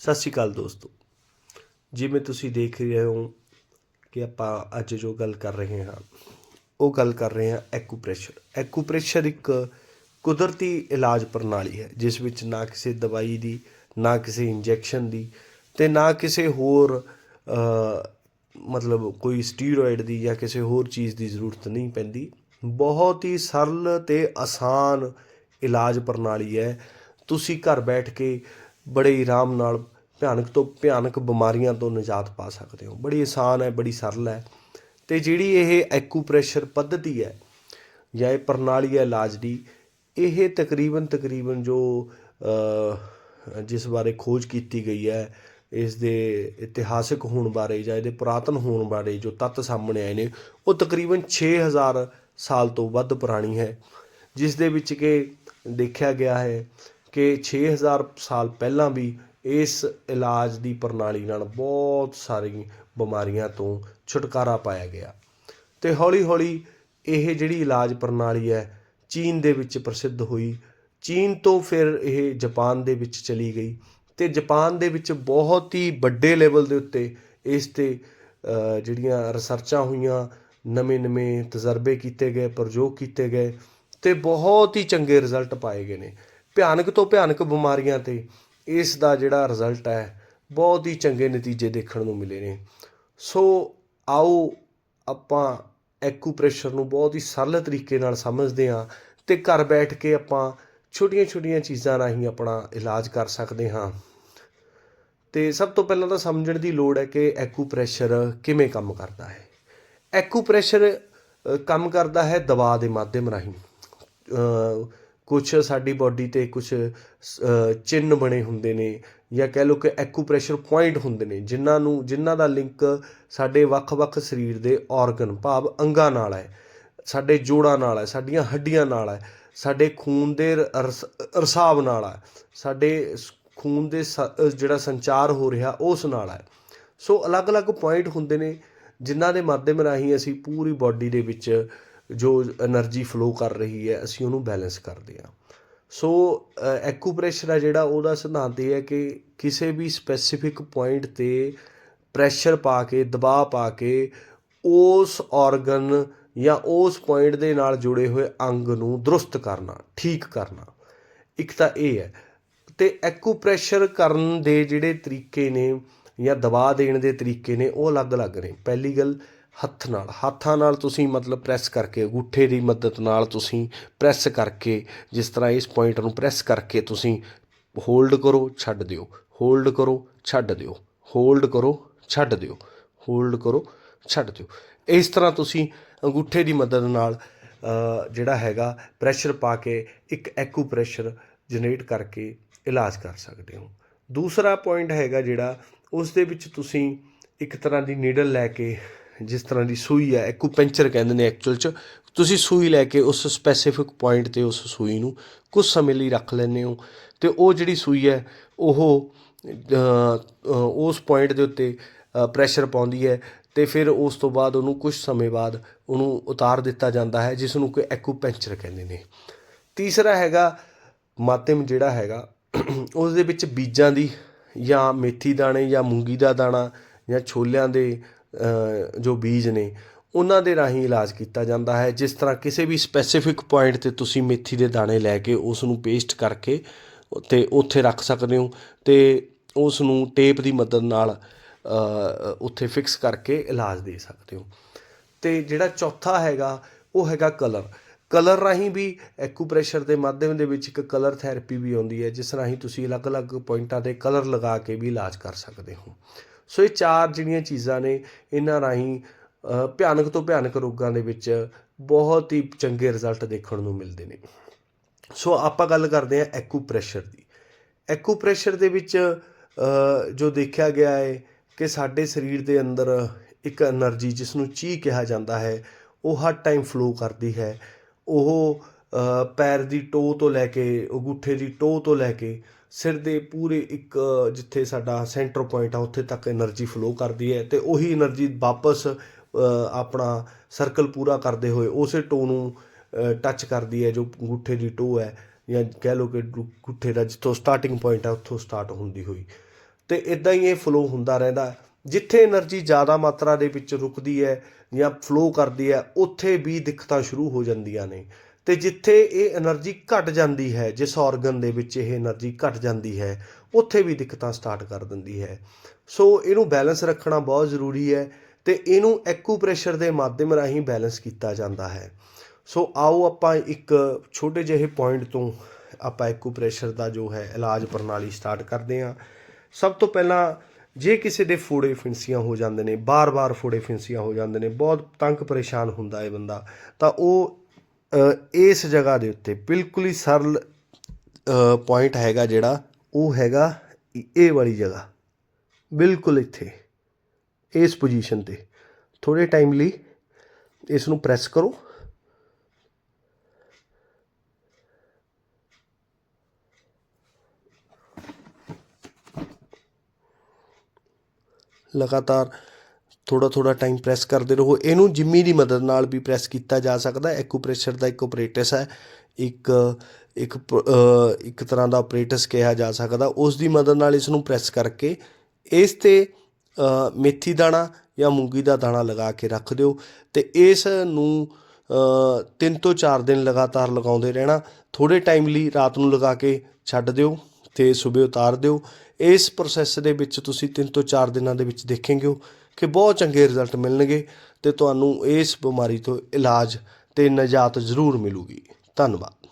ਸਤਿ ਸ਼੍ਰੀ ਅਕਾਲ ਦੋਸਤੋ। ਜਿਵੇਂ ਤੁਸੀਂ ਦੇਖ ਰਹੇ ਹੋ ਕਿ ਆਪਾਂ ਅੱਜ ਜੋ ਗੱਲ ਕਰ ਰਹੇ ਹਾਂ, ਉਹ ਗੱਲ ਕਰ ਰਹੇ ਹਾਂ ਐਕੂਪ੍ਰੈਸ਼ਰ ਐਕੂਪ੍ਰੈਸ਼ਰ ਇੱਕ ਕੁਦਰਤੀ ਇਲਾਜ ਪ੍ਰਣਾਲੀ ਹੈ, ਜਿਸ ਵਿੱਚ ਨਾ ਕਿਸੇ ਦਵਾਈ ਦੀ, ਨਾ ਕਿਸੇ ਇੰਜੈਕਸ਼ਨ ਦੀ ਤੇ ਨਾ ਕਿਸੇ ਹੋਰ ਮਤਲਬ ਕੋਈ ਸਟੀਰੋਇਡ ਦੀ ਜਾਂ ਕਿਸੇ ਹੋਰ ਚੀਜ਼ ਦੀ ਜ਼ਰੂਰਤ ਨਹੀਂ ਪੈਂਦੀ। ਬਹੁਤ ਹੀ ਸਰਲ ਤੇ ਆਸਾਨ ਇਲਾਜ ਪ੍ਰਣਾਲੀ ਹੈ। ਤੁਸੀਂ ਘਰ ਬੈਠ ਕੇ ਬੜੇ ਹੀ ਆਰਾਮ ਨਾਲ ਭਿਆਨਕ ਤੋਂ ਭਿਆਨਕ ਬਿਮਾਰੀਆਂ ਤੋਂ ਨਿਜਾਤ ਪਾ ਸਕਦੇ ਹੋ। ਬੜੀ ਆਸਾਨ ਹੈ, ਬੜੀ ਸਰਲ ਹੈ। ਤੇ ਜਿਹੜੀ ਇਹ ਐਕੂਪ੍ਰੈਸ਼ਰ ਪੱਧਤੀ ਹੈ ਜਾਂ ਇਹ ਪ੍ਰਣਾਲੀ ਹੈ ਇਲਾਜ ਦੀ, ਇਹ ਤਕਰੀਬਨ ਤਕਰੀਬਨ ਜੋ ਜਿਸ ਬਾਰੇ ਖੋਜ ਕੀਤੀ ਗਈ ਹੈ, ਇਸ ਦੇ ਇਤਿਹਾਸਕ ਹੋਣ ਬਾਰੇ ਜਾਂ ਇਹਦੇ ਪੁਰਾਤਨ ਹੋਣ ਬਾਰੇ ਜੋ ਤੱਤ ਸਾਹਮਣੇ ਆਏ ਨੇ, ਉਹ ਤਕਰੀਬਨ 6000 ਸਾਲ ਤੋਂ ਵੱਧ ਪੁਰਾਣੀ ਹੈ, ਜਿਸ ਦੇ ਵਿੱਚ ਕਿ ਦੇਖਿਆ ਗਿਆ ਹੈ ਕਿ 6000 ਸਾਲ ਪਹਿਲਾਂ ਵੀ ਇਸ ਇਲਾਜ ਦੀ ਪ੍ਰਣਾਲੀ ਨਾਲ ਬਹੁਤ ਸਾਰੀ ਬਿਮਾਰੀਆਂ ਤੋਂ ਛੁਟਕਾਰਾ ਪਾਇਆ ਗਿਆ। ਤੇ ਹੌਲੀ ਹੌਲੀ ਇਹ ਜਿਹੜੀ ਇਲਾਜ ਪ੍ਰਣਾਲੀ ਹੈ, ਚੀਨ ਦੇ ਵਿੱਚ ਪ੍ਰਸਿੱਧ ਹੋਈ। ਚੀਨ ਤੋਂ ਫਿਰ ਇਹ ਜਾਪਾਨ ਦੇ ਵਿੱਚ ਚਲੀ ਗਈ ਤੇ ਜਾਪਾਨ ਦੇ ਵਿੱਚ ਬਹੁਤ ਹੀ ਵੱਡੇ ਲੈਵਲ ਦੇ ਉੱਤੇ ਇਸ ਤੇ ਜਿਹੜੀਆਂ ਰਿਸਰਚਾਂ ਹੋਈਆਂ, ਨਵੇਂ-ਨਵੇਂ ਤਜਰਬੇ ਕੀਤੇ ਗਏ, ਪ੍ਰਯੋਗ ਕੀਤੇ ਗਏ ਤੇ ਬਹੁਤ ਹੀ ਚੰਗੇ ਰਿਜ਼ਲਟ ਪਾਏ ਗਏ ਨੇ। ਭਿਆਨਕ ਤੋਂ ਭਿਆਨਕ ਬਿਮਾਰੀਆਂ ਤੇ ਇਸ ਦਾ ਜਿਹੜਾ ਰਿਜ਼ਲਟ ਹੈ, ਬਹੁਤ ਹੀ ਚੰਗੇ ਨਤੀਜੇ ਦੇਖਣ ਨੂੰ ਮਿਲੇ ਨੇ। ਸੋ ਆਓ ਆਪਾਂ ਐਕੂਪ੍ਰੈਸ਼ਰ ਨੂੰ ਬਹੁਤ ਹੀ ਸਰਲ ਤਰੀਕੇ ਨਾਲ ਸਮਝਦੇ ਹਾਂ ਤੇ ਘਰ ਬੈਠ ਕੇ ਆਪਾਂ ਛੋਟੀਆਂ-ਛੋਟੀਆਂ ਚੀਜ਼ਾਂ ਰਾਹੀਂ ਆਪਣਾ ਇਲਾਜ ਕਰ ਸਕਦੇ ਹਾਂ। ਤੇ ਸਭ ਤੋਂ ਪਹਿਲਾਂ ਤਾਂ ਸਮਝਣ ਦੀ ਲੋੜ ਹੈ ਕਿ ਐਕੂਪ੍ਰੈਸ਼ਰ ਕਿਵੇਂ ਕੰਮ ਕਰਦਾ ਹੈ। ਐਕੂਪ੍ਰੈਸ਼ਰ ਕੰਮ ਕਰਦਾ ਹੈ ਦਬਾਅ ਦੇ ਮਾਧਿਅਮ ਰਾਹੀਂ। ਕੁਛ ਸਾਡੀ ਬਾਡੀ ਤੇ ਕੁਛ ਚਿੰਨ੍ਹ ਬਣੇ ਹੁੰਦੇ ਨੇ ਜਾਂ ਕਹਿ ਲਓ ਕਿ ਐਕੂਪ੍ਰੈਸ਼ਰ ਪੁਆਇੰਟ ਹੁੰਦੇ ਨੇ, ਜਿਨ੍ਹਾਂ ਨੂੰ, ਜਿਨ੍ਹਾਂ ਦਾ ਲਿੰਕ ਸਾਡੇ ਵੱਖ-ਵੱਖ ਸਰੀਰ ਦੇ ਆਰਗਨ ਭਾਵ ਅੰਗਾਂ ਨਾਲ ਹੈ, ਸਾਡੇ ਜੋੜਾਂ ਨਾਲ ਹੈ, ਸਾਡੀਆਂ ਹੱਡੀਆਂ ਨਾਲ ਹੈ, ਸਾਡੇ ਖੂਨ ਦੇ ਰਸ- ਰਸਾਵ ਨਾਲ ਹੈ, ਸਾਡੇ ਸ- ਖੂਨ ਦੇ ਸ- ਜਿਹੜਾ ਸੰਚਾਰ ਹੋ ਰਿਹਾ ਉਸ ਨਾਲ ਹੈ। ਸੋ ਅਲੱਗ-ਅਲੱਗ ਪੁਆਇੰਟ ਹੁੰਦੇ ਨੇ, ਜਿਨ੍ਹਾਂ ਦੇ ਮਾਧਿਅਮ ਰਾਹੀਂ ਅਸੀਂ ਪੂਰੀ ਬਾਡੀ ਦੇ ਵਿੱਚ ਜੋ ਐਨਰਜੀ ਫਲੋ ਕਰ ਰਹੀ ਹੈ, ਅਸੀਂ ਉਹਨੂੰ ਬੈਲੈਂਸ ਕਰਦੇ ਹਾਂ। ਸੋ ਐਕੂਪ੍ਰੈਸ਼ਰ ਆ ਜਿਹੜਾ, ਉਹਦਾ ਸਿਧਾਂਤ ਇਹ ਹੈ ਕਿ ਕਿਸੇ ਵੀ ਸਪੈਸੀਫਿਕ ਪੁਆਇੰਟ ਤੇ ਪ੍ਰੈਸ਼ਰ ਪਾ ਕੇ, ਦਬਾਅ ਪਾ ਕੇ, ਉਸ ਆਰਗਨ ਜਾਂ ਉਸ ਪੁਆਇੰਟ ਦੇ ਨਾਲ ਜੁੜੇ ਹੋਏ ਅੰਗ ਨੂੰ ਦਰੁਸਤ ਕਰਨਾ, ਠੀਕ ਕਰਨਾ। ਇੱਕ ਤਾਂ ਇਹ ਹੈ। ਤੇ ਐਕੂਪ੍ਰੈਸ਼ਰ ਕਰਨ ਦੇ ਜਿਹੜੇ ਤਰੀਕੇ ਨੇ ਜਾਂ ਦਬਾਅ ਦੇਣ ਦੇ ਤਰੀਕੇ ਨੇ, ਉਹ ਅਲੱਗ-ਅਲੱਗ ਨੇ। ਪਹਿਲੀ ਗੱਲ ਹੱਥ ਨਾਲ, ਹੱਥਾਂ ਨਾਲ ਤੁਸੀਂ ਮਤਲਬ ਪ੍ਰੈਸ ਕਰਕੇ, ਅੰਗੂਠੇ ਦੀ ਮਦਦ ਨਾਲ ਤੁਸੀਂ ਪ੍ਰੈਸ ਕਰਕੇ, ਜਿਸ ਤਰ੍ਹਾਂ ਇਸ ਪੁਆਇੰਟ ਨੂੰ ਪ੍ਰੈਸ ਕਰਕੇ ਤੁਸੀਂ ਹੋਲਡ ਕਰੋ, ਛੱਡ ਦਿਓ। ਹੋਲਡ ਕਰੋ, ਛੱਡ ਦਿਓ। ਹੋਲਡ ਕਰੋ, ਛੱਡ ਦਿਓ। ਹੋਲਡ ਕਰੋ, ਛੱਡ ਦਿਓ। ਇਸ ਤਰ੍ਹਾਂ ਤੁਸੀਂ ਅੰਗੂਠੇ ਦੀ ਮਦਦ ਨਾਲ ਜਿਹੜਾ ਹੈਗਾ ਪ੍ਰੈਸ਼ਰ ਪਾ ਕੇ ਇੱਕ ਐਕੂ ਪ੍ਰੈਸ਼ਰ ਜਨਰੇਟ ਕਰਕੇ ਇਲਾਜ ਕਰ ਸਕਦੇ ਹੋ। ਦੂਸਰਾ ਪੁਆਇੰਟ ਹੈਗਾ ਜਿਹੜਾ, ਉਸ ਦੇ ਵਿੱਚ ਤੁਸੀਂ ਇੱਕ ਤਰ੍ਹਾਂ ਦੀ ਨੀਡਲ ਲੈ ਕੇ ਜਿਸ ਤਰ੍ਹਾਂ ਦੀ ਸੂਈ ਹੈ ਐਕੂਪੈਂਚਰ ਕਹਿੰਦੇ ਨੇ ਐਕਚੁਅਲ ਚ। ਤੁਸੀਂ ਸੂਈ ਲੈ ਕੇ ਉਸ ਸਪੈਸੀਫਿਕ ਪੁਆਇੰਟ ਤੇ ਉਸ ਸੂਈ ਨੂੰ ਕੁਝ ਸਮੇਂ ਲਈ ਰੱਖ ਲੈਂਦੇ ਹੋ ਤੇ ਉਹ ਜਿਹੜੀ ਸੂਈ ਹੈ, ਉਹ ਉਸ ਪੁਆਇੰਟ ਦੇ ਉੱਤੇ ਪ੍ਰੈਸ਼ਰ ਪਾਉਂਦੀ ਹੈ ਤੇ ਫਿਰ ਉਸ ਤੋਂ ਬਾਅਦ ਉਹਨੂੰ ਕੁਝ ਸਮੇਂ ਬਾਅਦ ਉਹਨੂੰ ਉਤਾਰ ਦਿੱਤਾ ਜਾਂਦਾ ਹੈ, ਜਿਸ ਨੂੰ ਕਿ ਐਕੂਪੈਂਚਰ ਕਹਿੰਦੇ ਨੇ। ਤੀਸਰਾ ਹੈਗਾ ਮਾਧਿਅਮ ਜਿਹੜਾ ਹੈਗਾ ਉਸ ਦੇ ਵਿੱਚ ਬੀਜਾਂ ਦੀ ਜਾਂ ਮੇਥੀ ਦਾਣੇ ਜਾਂ ਮੂੰਗੀ ਦਾ ਦਾਣਾ ਜਾਂ ਛੋਲਿਆਂ ਦੇ ਜੋ ਬੀਜ ਨੇ, ਉਹਨਾਂ ਦੇ ਰਾਹੀਂ ਇਲਾਜ ਕੀਤਾ ਜਾਂਦਾ ਹੈ। ਜਿਸ ਤਰ੍ਹਾਂ ਕਿਸੇ ਵੀ ਸਪੈਸੀਫਿਕ ਪੁਆਇੰਟ ਤੇ ਤੁਸੀਂ ਮੇਥੀ ਦੇ ਦਾਣੇ ਲੈ ਕੇ ਉਸ ਨੂੰ ਪੇਸਟ ਕਰਕੇ ਤੇ ਉੱਥੇ ਰੱਖ ਸਕਦੇ ਹੋ ਤੇ ਉਸ ਨੂੰ ਟੇਪ ਦੀ ਮਦਦ ਨਾਲ ਉੱਥੇ ਫਿਕਸ ਕਰਕੇ ਇਲਾਜ ਦੇ ਸਕਦੇ ਹੋ। ਤੇ ਜਿਹੜਾ ਚੌਥਾ ਹੈਗਾ, ਉਹ ਹੈਗਾ ਕਲਰ ਕਲਰ ਰਾਹੀਂ ਵੀ ਐਕੂਪ੍ਰੈਸ਼ਰ ਦੇ ਮਾਧਿਅਮ ਦੇ ਵਿੱਚ ਇੱਕ ਕਲਰ ਥੈਰੇਪੀ ਵੀ ਆਉਂਦੀ ਹੈ, ਜਿਸ ਰਾਹੀਂ ਤੁਸੀਂ ਅਲੱਗ-ਅਲੱਗ ਪੁਆਇੰਟਾਂ ਤੇ ਕਲਰ ਲਗਾ ਕੇ ਵੀ ਇਲਾਜ ਕਰ ਸਕਦੇ ਹੋ। ਸੋ ਇਹ ਚਾਰ ਜਿਹੜੀਆਂ ਚੀਜ਼ਾਂ ਨੇ, ਇਹਨਾਂ ਰਾਹੀਂ ਭਿਆਨਕ ਤੋਂ ਭਿਆਨਕ ਰੋਗਾਂ ਦੇ ਵਿੱਚ ਬਹੁਤ ਹੀ ਚੰਗੇ ਰਿਜ਼ਲਟ ਦੇਖਣ ਨੂੰ ਮਿਲਦੇ ਨੇ। ਸੋ ਆਪਾਂ ਗੱਲ ਕਰਦੇ ਹਾਂ ਐਕੂਪ੍ਰੈਸ਼ਰ ਦੀ। ਐਕੂਪ੍ਰੈਸ਼ਰ ਦੇ ਵਿੱਚ ਜੋ ਦੇਖਿਆ ਗਿਆ ਹੈ ਕਿ ਸਾਡੇ ਸਰੀਰ ਦੇ ਅੰਦਰ ਇੱਕ એનર્ਜੀ ਜਿਸ ਨੂੰ ਚੀ ਕਿਹਾ ਜਾਂਦਾ ਹੈ, ਉਹ ਹਰ ਟਾਈਮ ਫਲੋ ਕਰਦੀ ਹੈ। ਉਹ ਪੈਰ ਦੀ ਟੋਹ ਤੋਂ ਲੈ ਕੇ ਅੰਗੂਠੇ ਦੀ ਟੋਹ ਤੋਂ ਲੈ ਕੇ ਸਿਰ ਦੇ ਪੂਰੇ ਇੱਕ ਜਿੱਥੇ ਸਾਡਾ ਸੈਂਟਰ ਪੁਆਇੰਟ ਆ, ਉੱਥੇ ਤੱਕ એનર્ਜੀ ਫਲੋ ਕਰਦੀ ਹੈ ਤੇ ਉਹੀ એનર્ਜੀ ਵਾਪਸ ਆਪਣਾ ਸਰਕਲ ਪੂਰਾ ਕਰਦੇ ਹੋਏ ਉਸੇ ਟੋ ਨੂੰ ਟੱਚ ਕਰਦੀ ਹੈ, ਜੋ ਗੁੱਠੇ ਦੀ ਟੋ ਹੈ ਜਾਂ ਕਹਿ ਲੋ ਕਿ ਗੁੱਠੇ ਦਾ ਜਿੱਥੋਂ ਸਟਾਰਟਿੰਗ ਪੁਆਇੰਟ ਆ ਉੱਥੋਂ ਸਟਾਰਟ ਹੁੰਦੀ ਹੋਈ। ਤੇ ਇਦਾਂ ਹੀ ਇਹ ਫਲੋ ਹੁੰਦਾ ਰਹਿੰਦਾ ਜਿੱਥੇ એનર્ਜੀ ਜ਼ਿਆਦਾ ਮਾਤਰਾ ਦੇ ਵਿੱਚ ਰੁਕਦੀ ਹੈ ਜਾਂ ਫਲੋ ਕਰਦੀ ਹੈ, ਉੱਥੇ ਵੀ ਦਿੱਕਤਾਂ ਸ਼ੁਰੂ ਹੋ ਜਾਂਦੀਆਂ ਨੇ। ਤੇ ਜਿੱਥੇ ਇਹ એનર્ਜੀ ਘਟ ਜਾਂਦੀ ਹੈ, ਜਿਸ ਆਰਗਨ ਦੇ ਵਿੱਚ ਇਹ એનર્ਜੀ ਘਟ ਜਾਂਦੀ ਹੈ, ਉੱਥੇ ਵੀ ਦਿੱਕਤਾਂ ਸਟਾਰਟ ਕਰ ਦਿੰਦੀ ਹੈ। ਸੋ ਇਹਨੂੰ ਬੈਲੈਂਸ ਰੱਖਣਾ ਬਹੁਤ ਜ਼ਰੂਰੀ ਹੈ ਤੇ ਇਹਨੂੰ ਐਕੂਪ੍ਰੈਸ਼ਰ ਦੇ ਮਾਧਿਅਮ ਰਾਹੀਂ ਬੈਲੈਂਸ ਕੀਤਾ ਜਾਂਦਾ ਹੈ। ਸੋ ਆਓ ਆਪਾਂ ਇੱਕ ਛੋਟੇ ਜਿਹੇ ਪੁਆਇੰਟ ਤੋਂ ਆਪਾਂ ਐਕੂਪ੍ਰੈਸ਼ਰ ਦਾ ਜੋ ਹੈ ਇਲਾਜ ਪ੍ਰਣਾਲੀ ਸਟਾਰਟ ਕਰਦੇ ਹਾਂ। ਸਭ ਤੋਂ ਪਹਿਲਾਂ ਜੇ ਕਿਸੇ ਦੇ ਫੋੜੇ ਫਿੰਸੀਆਂ ਹੋ ਜਾਂਦੇ ਨੇ, ਬਾਰ-ਬਾਰ ਫੋੜੇ ਫਿੰਸੀਆਂ ਹੋ ਜਾਂਦੇ ਨੇ, ਬਹੁਤ ਤੰਗ ਪਰੇਸ਼ਾਨ ਹੁੰਦਾ ਹੈ ਬੰਦਾ, ਤਾਂ ਉਹ ਇਸ ਜਗ੍ਹਾ ਦੇ ਉੱਤੇ ਬਿਲਕੁਲ ਹੀ ਸਰਲ ਪੁਆਇੰਟ ਹੈਗਾ ਜਿਹੜਾ, ਉਹ ਹੈਗਾ ਇਹ ਵਾਲੀ ਜਗ੍ਹਾ। ਬਿਲਕੁਲ ਇੱਥੇ, ਇਸ ਪੋਜੀਸ਼ਨ ਤੇ। ਥੋੜੇ ਟਾਈਮ ਲਈ ਇਸ ਨੂੰ ਪ੍ਰੈਸ ਕਰੋ। ਲਗਾਤਾਰ ਥੋੜਾ ਥੋੜਾ ਟਾਈਮ ਪ੍ਰੈਸ ਕਰਦੇ ਰਹੋ। ਇਹਨੂੰ ਜਿੰਮੀ ਦੀ ਮਦਦ ਨਾਲ ਵੀ ਪ੍ਰੈਸ ਕੀਤਾ ਜਾ ਸਕਦਾ। ਹੈ ਐਕੂਪ੍ਰੈਸ਼ਰ ਦਾ ਇੱਕ ਆਪਰੇਟਸ ਹੈ। ਇੱਕ ਇੱਕ ਇੱਕ ਤਰ੍ਹਾਂ ਦਾ ਆਪਰੇਟਸ ਕਿਹਾ ਜਾ ਸਕਦਾ। ਉਸ ਦੀ ਮਦਦ ਨਾਲ ਇਸ ਨੂੰ ਪ੍ਰੈਸ ਕਰਕੇ ਇਸ ਤੇ ਮੇਥੀ ਦਾਣਾ ਜਾਂ ਮੂੰਗੀ ਦਾ ਦਾਣਾ ਲਗਾ ਕੇ ਰੱਖ ਦਿਓ ਤੇ ਇਸ ਨੂੰ 3 ਤੋਂ 4 ਦਿਨ ਲਗਾਤਾਰ ਲਗਾਉਂਦੇ ਰਹਿਣਾ। ਥੋੜੇ ਟਾਈਮ ਲਈ ਰਾਤ ਨੂੰ ਲਗਾ ਕੇ ਛੱਡ ਦਿਓ ਤੇ ਸਵੇਰ ਉਤਾਰ ਦਿਓ। ਇਸ ਪ੍ਰੋਸੈਸ ਦੇ ਵਿੱਚ ਤੁਸੀਂ 3 ਤੋਂ 4 ਦਿਨਾਂ ਦੇ ਵਿੱਚ ਦੇਖੋਗੇ। ਕਿ ਬਹੁਤ ਚੰਗੇ ਰਿਜ਼ਲਟ ਮਿਲਣਗੇ ਤੇ ਤੁਹਾਨੂੰ ਇਸ ਬਿਮਾਰੀ ਤੋਂ ਇਲਾਜ ਤੇ ਨਜਾਤ ਜ਼ਰੂਰ ਮਿਲੂਗੀ। ਧੰਨਵਾਦ।